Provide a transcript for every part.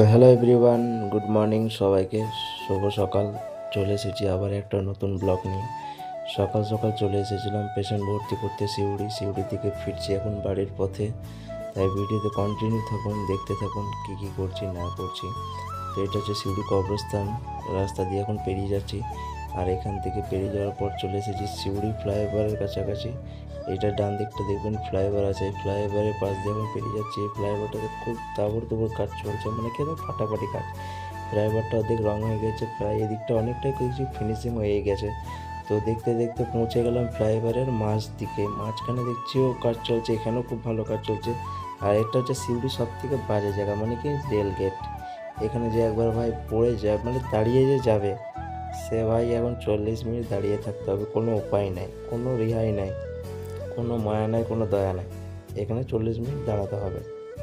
তো hello everyone good morning সবাইকে, শুভ সকাল। চলে এসেছি আবার একটা নতুন ব্লগ নিয়ে। সকাল সকাল চলে এসেছিলাম পেশেন্ট ভর্তি করতে সিউড়ি সিউড়ি থেকে ফিরছি এখন বাড়ির পথে। তাই ভিডিওতে কন্টিনিউ থাকুন, দেখতে থাকুন কী কী করছি, না করছি। তো এটা হচ্ছে সিউড়ি কবরস্থান, রাস্তা দিয়ে এখন পেরিয়ে যাচ্ছি। আর এখান থেকে পেরিয়ে যাওয়ার পর চলে এসেছি সিউড়ি ফ্লাইওভারের কাছাকাছি। এটা ডান দিকটা দেখবেন ফ্লাইওভার আছে। ফ্লাইওভারের পাশ দিয়ে এখন পেরিয়ে যাচ্ছি। ফ্লাইওভারটাতে খুব তাবড় তোবড় কাজ চলছে মানে কি একদম ফাটাফাটি কাজ। ফ্লাইওভারটা অর্ধেক রং হয়ে গেছে, প্রায় এদিকটা অনেকটাই কিছু ফিনিশিং হয়ে গেছে। তো দেখতে দেখতে পৌঁছে গেলাম ফ্লাইওভারের মাঝ দিকে। মাঝখানে দেখছিও কাজ চলছে, এখানেও খুব ভালো কাজ চলছে। আর এটা হচ্ছে সিউড়ি সব থেকে বাজে জায়গা মানে কি রেল গেট। এখানে যে একবার ভাই পড়ে যায় মানে দাঁড়িয়ে যে যাবে, সে ভাই এখন চল্লিশ মিনিট দাঁড়িয়ে থাকতে হবে, কোনো উপায় নাই, কোনো রেহাই নাই। কোনো মায়া নাই, কোনো দয়া নাই। এখানে চল্লিশ মিনিট দাঁড়াতে হবে।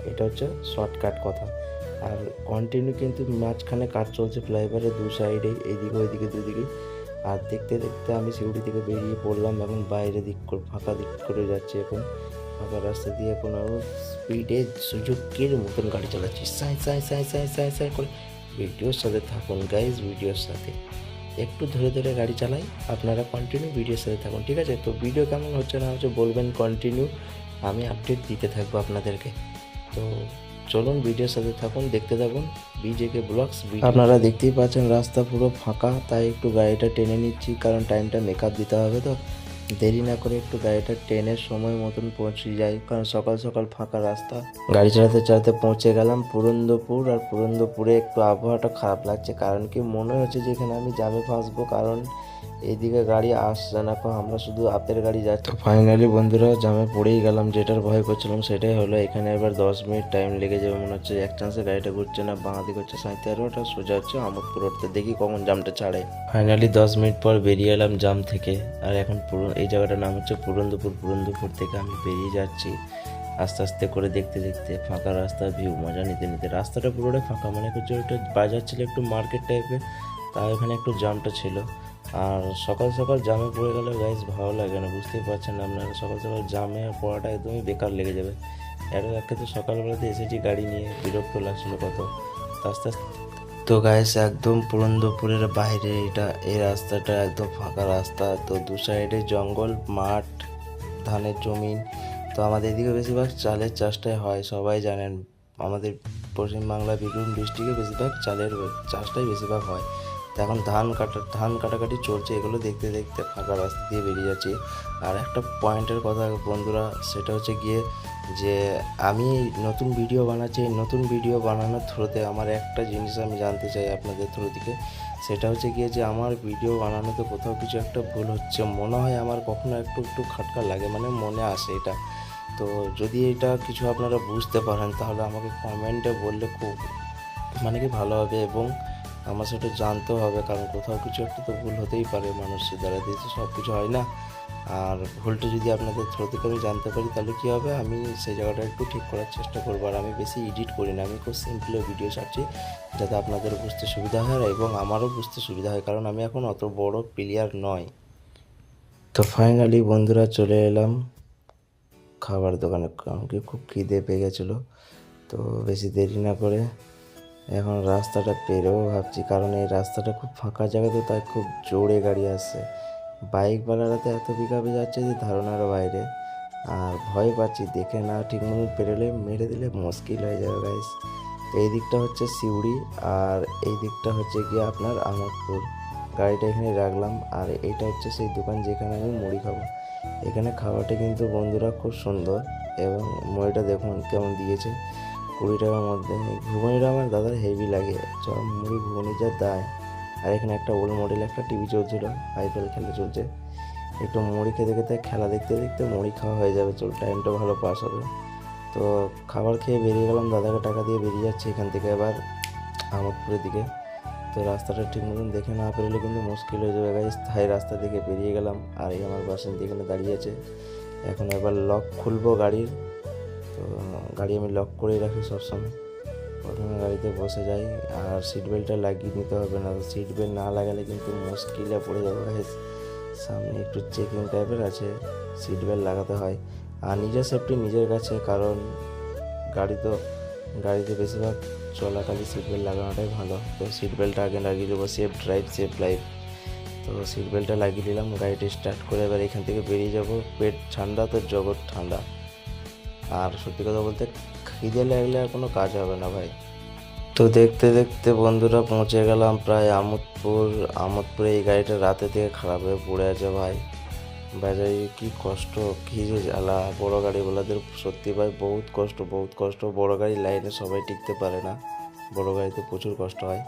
এটা হচ্ছে শর্টকাট কথা। আর কন্টিনিউ কিন্তু মাঝখানে কাজ চলছে ফ্লাইওভারের দু সাইডে এইদিকে ওইদিকে দুদিকে আর দেখতে দেখতে আমি সিউড়ি থেকে বেরিয়ে পড়লাম এখন বাইরে দিক করে ফাঁকা দিক করে যাচ্ছি এখন। ফাঁকা রাস্তা দিয়ে এখন আরও স্পিডে সুযোগের মতন গাড়ি চালাচ্ছি। সাই সাই সাই সাই সাই সাই করে। ভিডিওর সাথে থাকুন গাইজ ভিডিওর সাথে। একটু ধরে ধরে গাড়ি চালাই, আপনারা কন্টিনিউ ভিডিওর সাথে থাকুন, ঠিক আছে? তো ভিডিও কেমন হচ্ছে না হচ্ছে বলবেন কন্টিনিউ আমি আপডেট দিতে থাকব আপনাদেরকে। তো চলুন ভিডিওর সাথে থাকুন, দেখতে থাকুন বিজেকে ব্লগস আপনারা দেখতেই পাচ্ছেন, রাস্তা পুরো ফাঁকা, তাই একটু গাড়িটা টেনে নিচ্ছি, কারণ টাইমটা মেকআপ দিতে হবে তো। দেরি না করে একটু গাড়িটা ট্রেনের সময় মতন পৌঁছে যাই, কারণ সকাল সকাল ফাঁকা রাস্তা। গাড়ি চালাতে চালাতে পৌঁছে গেলাম পুরন্দপুর, আর পুরন্দপুরে একটু আবহাওয়াটা খারাপ লাগছে, কারণ কি মনে হচ্ছে যে এখানে আমি জামে ফাঁসবো কারণ এইদিকে গাড়ি আসছে না কারণ আমরা শুধু আপের গাড়ি যাচ্ছি। ফাইনালি বন্ধুরা জামে পড়েই গেলাম, যেটার ভয় করছিলাম সেটাই হলো, এখানে এবার দশ মিনিট টাইম লেগে যাবে, মনে হচ্ছে এক চান্সে গাড়িটা ঘুরছে না, বাঁ দিকে হচ্ছে সাঁইতে ওটা সোজা হচ্ছে আমোদপুর উঠতে দেখি কখন জামটা ছাড়ে। ফাইনালি দশ মিনিট পর বেরিয়ে এলাম জাম থেকে, আর এখন পুরো এই জায়গাটার নাম হচ্ছে পুরন্দপুর পুরন্দপুর থেকে আমি বেরিয়ে যাচ্ছি, আস্তে আস্তে করে দেখতে দেখতে, ফাঁকা রাস্তার ভিউ মজা নিতে নিতে। রাস্তাটা পুরোটা ফাঁকা মানে হচ্ছে ওটা বাজার ছিল একটু মার্কেট টাইপের তাও এখানে একটু জামটা ছিল। আর সকাল সকাল জামে পড়ে গেলে গাইজ ভালো লাগে না, বুঝতেই পারছেন আপনারা। সকাল সকাল জামে পড়াটা একদমই বেকার লেগে যাবে। এর একে তো সকালবেলাতে এসেছি গাড়ি নিয়ে বিরক্ত লাগছিল কত। আস্তে আস্তে তো গাইস একদম পুরন্দপুরের বাইরে, এটা এই রাস্তাটা একদম ফাঁকা রাস্তা। তো দু সাইডে জঙ্গল, মাঠ, ধানের জমিন। তো আমাদের এদিকে বেশিরভাগ চালের চাষটাই হয়, সবাই জানেন। আমাদের পশ্চিমবাংলা বীরভূম ডিস্ট্রিক্টে বেশিরভাগ চালের চাষটাই বেশিরভাগ হয়। তো এখন ধান কাটা, ধান কাটাকাটি চলছে, এগুলো দেখতে দেখতে ফাঁকা রাস্তা দিয়ে বেরিয়ে যাচ্ছি। আর একটা পয়েন্টের কথা বন্ধুরা, সেটা হচ্ছে গিয়ে যে আমি নতুন ভিডিও বানাচ্ছি নতুন ভিডিও বানানোর থ্রুতে আমার একটা জিনিস আমি জানতে চাই আপনাদের থ্রু থেকে সেটা হচ্ছে গিয়ে যে আমার ভিডিও বানানোতে কোথাও কিছু একটা ভুল হচ্ছে, মনে হয় আমার কখনো একটু একটু খাটকা লাগে মানে মনে আসে এটা। তো যদি এটা কিছু আপনারা বুঝতে পারেন, তাহলে আমাকে কমেন্টে বললে খুব মানে কি ভালো হবে এবং আমার সেটা জানতেও হবে, কারণ কোথাও কিছু একটা তো ভুল হতেই পারে মানুষের দ্বারা দিয়ে তো সব কিছু হয় না। আর ভুলটা যদি আপনাদের থ্রো থেকে আমি জানতে পারি, তাহলে কী হবে? আমি সেই জায়গাটা একটু ঠিক করার চেষ্টা করব, আর আমি বেশি এডিট করি না, আমি খুব সিম্পলে ভিডিও ছাড়ছি, যাতে আপনাদের বুঝতে সুবিধা হয় এবং আমারও বুঝতে সুবিধা হয়, কারণ আমি এখন অত বড় প্লেয়ার নয়। তো ফাইনালি বন্ধুরা চলে এলাম খাবার দোকানে আমাকে খুব খিদে পেয়ে গেছিল, তো বেশি দেরি না করে এখন রাস্তাটা পেরেও ভাবছি, কারণ এই রাস্তাটা খুব ফাঁকা জায়গা তো, তাই খুব জোরে গাড়ি আসছে। বাইকওয়ালারা তো এত পিকাপে যাচ্ছে যে ধারণার বাইরে। আর ভয় পাচ্ছি, দেখে না ঠিক মতো পেরোলে মেরে দিলে মুশকিল হয়ে যাবে গাইস এই দিকটা হচ্ছে সিউড়ি, আর এই দিকটা হচ্ছে গিয়ে আপনার আমোদপুর। গাড়িটা এখানে রাখলাম, আর এইটা হচ্ছে সেই দোকান যেখানে আমি মুড়ি খাব। এখানে খাওয়াটা কিন্তু বন্ধুরা খুব সুন্দর, এবং মুড়িটা দেখুন কেমন দিয়েছে। কুড়ি টাকার মধ্যে। ঘুগনিটা আমার দাদার হেভি লাগে। চ মুড়ি, ঘুগনি যা দেয়। আর এখানে একটা ওল্ড মডেল একটা টিভি চলছিল আইপিএল খেলা চলছে। একটু মুড়ি খেতে খেতে, খেলা দেখতে দেখতে মুড়ি খাওয়া হয়ে যাবে। চল টাইমটা ভালো পাস হবে। তো খাবার খেয়ে বেরিয়ে গেলাম, দাদাকে টাকা দিয়ে বেরিয়ে যাচ্ছে এখান থেকে এবার আমোদপুরের দিকে। তো রাস্তাটা ঠিক মতন দেখে না পেরোলে কিন্তু মুশকিল হয়ে যাবে। গাইস তাই রাস্তা থেকে বেরিয়ে গেলাম। আর এই আমার বাসিন্দা এখানে দাঁড়িয়ে আছে। এখন এবার লক খুলবো গাড়ির। তো গাড়ি আমি লক করেই রাখি সবসময়। প্রথমে গাড়িতে বসে যাই, আর সিট বেল্টটা লাগিয়ে নিতে হবে, না সিট বেল্ট না লাগালে কিন্তু মুশকিলে পড়ে যাবে। সামনে একটু চেকিং টাইপের আছে সিট বেল্ট লাগাতে হয়। আর নিজের সেফটি নিজের কাছে, কারণ গাড়ি তো, গাড়িতে বেশিরভাগ চলাকালীন সিট বেল্ট লাগানোটাই ভালো। তো সিট বেল্টটা আগে লাগিয়ে দেবো সেফ ড্রাইভ সেফ লাইফ তো সিট বেল্টটা লাগিয়ে দিলাম, গাড়িটা স্টার্ট করে এবার এখান থেকে বেরিয়ে যাব। পেট ঠান্ডা তো জগৎ ঠান্ডা। আর সত্যি কথা বলতে খিদে লাগলে আর কোনো কাজ হবে না ভাই। তো দেখতে দেখতে বন্ধুরা পৌঁছে গেলাম প্রায় আমোদপুর। আমোদপুরে এই গাড়িটা রাতে থেকে খারাপ হয়ে পড়ে আছে ভাই। বাজারে কি কষ্ট, কি যে জ্বালা। বড় গাড়িওয়ালাদের সত্যি ভাই বহুত কষ্ট বহুত কষ্ট। বড় গাড়ি লাইনে সবাই টিকতে পারে না। বড় গাড়িতে প্রচুর কষ্ট হয়।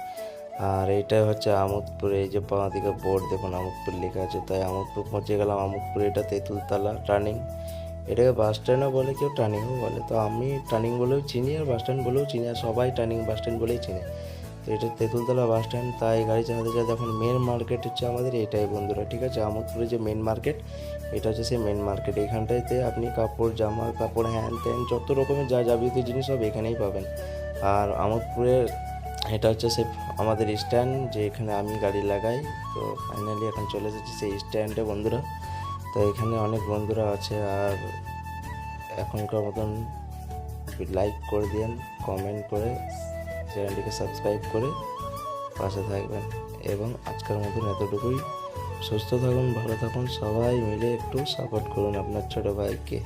আর এইটাই হচ্ছে আমোদপুর। এই যে বাঁ দিকে বোর্ড, দেখুন আমোদপুর লেখা আছে। তাই আমোদপুর পৌঁছে গেলাম। আমোদপুর এটা তেঁতুলতলা, টার্নিং। এটাকে বাস স্ট্যান্ডও বলে, কেউ টার্নিংও বলে। তো আমি টার্নিং বলেও চিনি আর বাস স্ট্যান্ড বলেও চিনি, আর সবাই টার্নিং বাস স্ট্যান্ড বলেই চিনি। তো এটা তেঁতুলতলা বাস স্ট্যান্ড, তাই গাড়ি চালাতে চালাতে এখন মেন মার্কেট হচ্ছে আমাদের এটাই বন্ধুরা, ঠিক আছে? আমোদপুরে যে মেন মার্কেট এটা হচ্ছে সেই মেন মার্কেট এইখানটাতে আপনি কাপড়, জামা, কাপড় হ্যান ত্যান যত রকমের যা যাবতীয় জিনিস সব এখানেই পাবেন। আর আমোদপুরের এটা হচ্ছে সে আমাদের স্ট্যান্ড যে এখানে আমি গাড়ি লাগাই। তো ফাইনালি এখন চলে এসেছি সেই স্ট্যান্ডে বন্ধুরা। তো এখানে অনেক বন্ধুরা আছে আর এখনকার মতন লাইক করে দিন কমেন্ট করে চ্যানেলটিকে সাবস্ক্রাইব করে পাশে থাকবেন। এবং আজকের মতন এতটুকুই। সুস্থ থাকুন, ভালো থাকুন, সবাই মিলে একটু সাপোর্ট করুন আপনার ছোটো ভাইকে।